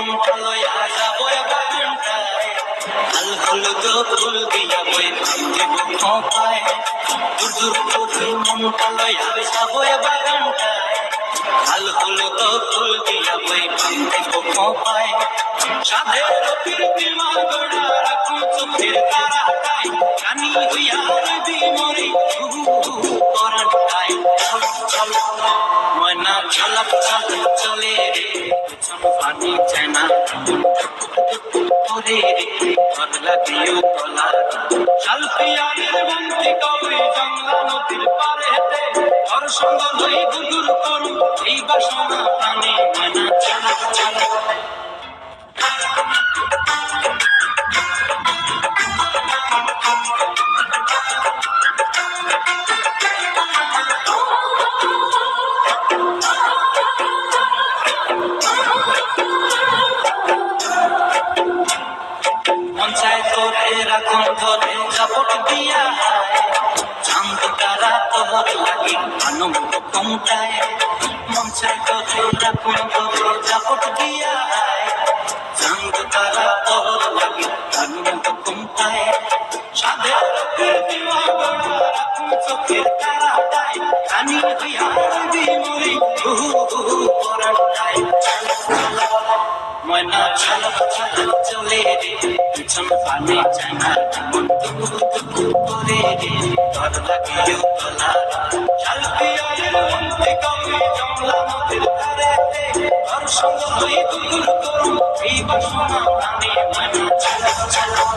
মনটা লয়া যাব বাগানটায় হাল হলো তো ফুল দিয়া বই দেব খোপায় দূর দূর ওই মনটা লয়া যাব করাটায় চল রে। পানি চেনা করে রে ঘর লাগিও তলা শালপিয়ারের বন্তি কবে জংলা নদীর পারে হেতে ঘর সঙ্গ লই গুগুর করু এই বাসনা প্রাণে ময়না ঝলক ঝলক করে রাখুন ধরে জাপট দিয়া চাঁদ তারা তোর লাগি আনন্দ কমটায়। পঞ্চায়েত করে রাখুন ধরে জাপট দিয়া চাঁদ তারা তোর লাগি আনন্দ কমটায়। সাধের কীর্তিমা গড়া রাখুন চোখের কানি হইয়া মরি হু হু করাটায় চালা চালা ঝলক ঝলক চলে রে পিছন পানি মন টুকু করে রে তোর লাগিও তোলা শালপিয়ারের মন্ত্রী কবি জমলা নদীর ধারেতে তোর সঙ্গ হই দুগুর করু এই বাসনা প্রাণে ময়না ঝলক ঝলক